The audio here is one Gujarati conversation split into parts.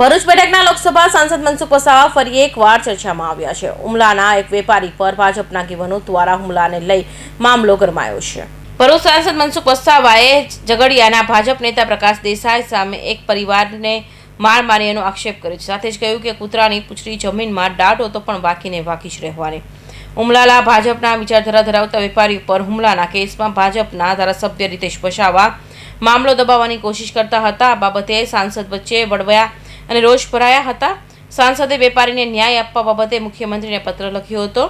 ભરૂચ બેઠકના લોકસભા સાંસદ મનસુખ વસાવા ફરી એકવાર ચર્ચામાં આવ્યા છે. હુમલાના એક વેપારી પર ભાજપના આગેવાનો દ્વારા હુમલાને લઈ મામલો ગરમાયો છે. ભરૂચ સાંસદ મનસુખ વસાવાએ ઝઘડિયાના ભાજપ નેતા પ્રકાશ દેસાઈ સામે એક પરિવારને માર માર્યાનો આક્ષેપ કર્યો છે. સાથે જ કહ્યું કે કૂતરાની પૂંછડી જમીનમાં દાઢો તો પણ વાકીને વાકી જ રહેવાની. હુમલાલા ભાજપના વિચારધારા ધરાવતા વેપારી ઉપર હુમલાના કેસમાં ભાજપના ધારાસભ્ય રીતેશ વસાવા મામલો દબાવવાની કોશિશ કરતા હતા. આ બાબતે સાંસદ વચ્ચે વળવ્યા અને રોષ ભરાયા હતા. સાંસદે વેપારીને ન્યાય આપવા બાબતે મુખ્યમંત્રીને પત્ર લખ્યો હતો.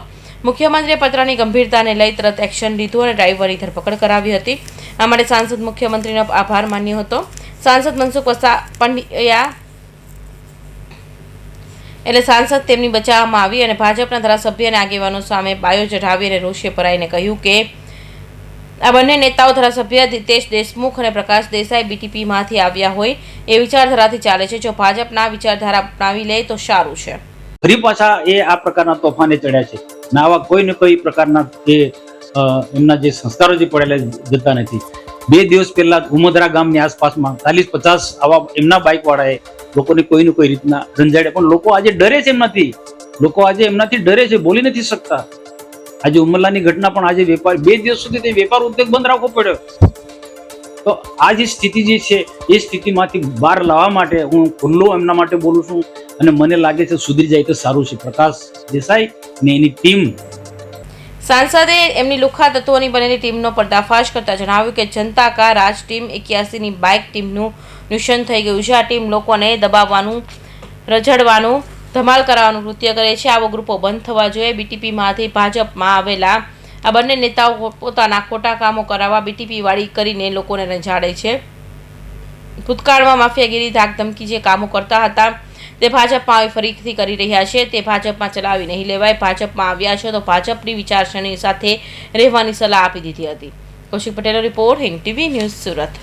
મુખ્યમંત્રીએ પત્રની ગંભીરતાને લઈ તરત એક્શન લીધું અને ડ્રાઈવરની ધરપકડ કરાવી હતી. આ માટે સાંસદ મુખ્યમંત્રીનો આભાર માન્યો હતો. સાંસદ મનસુખ વસા પંડ્યા એટલે સાંસદ તેમની બચાવવામાં આવી અને ભાજપના ધારાસભ્ય અને આગેવાનો સામે બાયો ચઢાવી અને રોષે ભરાઈને કહ્યું કે આ બંને નેતાઓ ધારાસભ્ય દિતેશ દેશમુખ અને પ્રકાશ દેસાઈ બીટીપીમાંથી આવ્યા હોય એ વિચારધારાથી ચાલે છે. જો ભાજપના વિચારધારા અપનાવી લે તો સારું છે. ફરી પાછા એ આ પ્રકારના તોફાને ચડ્યા છે. આવા કોઈ ને કોઈ પ્રકારના જે એમના જે સંસ્કારો જે પડેલા જતા નથી. બે દિવસ પહેલા ઉમદરા ગામની આસપાસમાં ચાલીસ પચાસ આવા એમના બાઇક વાળાએ લોકોને કોઈ ને કોઈ રીતના રંજાડ્યા. પણ લોકો આજે ડરે છે એમનાથી. લોકો આજે એમનાથી ડરે છે, બોલી નથી શકતા. આજે ઉમરલાની ઘટના પણ આજે વેપાર બે દિવસ સુધી વેપાર ઉદ્યોગ બંધ રાખવો પડ્યો. તો આ જે સ્થિતિ જે છે, એ સ્થિતિમાંથી બહાર લાવવા માટે હું ખુલ્લો એમના માટે બોલું છું અને મને લાગે છે સુધરી જાય તો સારું છે. પ્રકાશ દેસાઈ ને એની ટીમ. સાંસદે એમની લુખા તત્વોની બનેલી ટીમનો પર્દાફાશ કરતા જણાવ્યું કે જનતા કા રાજ ટીમ એક્યાસીની બાઇક ટીમનું નિશન થઈ ગયું છે. આ ટીમ લોકોને દબાવવાનું, રઝળવાનું ધમાલ કરાવવાનું કૃત્ય કરે છે. આવો ગ્રુપો બંધ થવા જોઈએ. બીટીપીમાંથી ભાજપમાં આવેલા આ બંને નેતાઓ પોતાના ખોટા કામો કરાવવા બીટીપીવાળી કરીને લોકોને રંજાડે છે. ભૂતકાળમાં માફિયાગીરી, ધાકધમકી જે કામો કરતા હતા, તે ભાજપમાં હવે ફરીથી કરી રહ્યા છે. તે ભાજપમાં ચલાવી નહીં લેવાય. ભાજપમાં આવ્યા છે તો ભાજપની વિચારસરણી સાથે રહેવાની સલાહ આપી દીધી હતી. કૌશિક પટેલનો report Hind TV news Surat.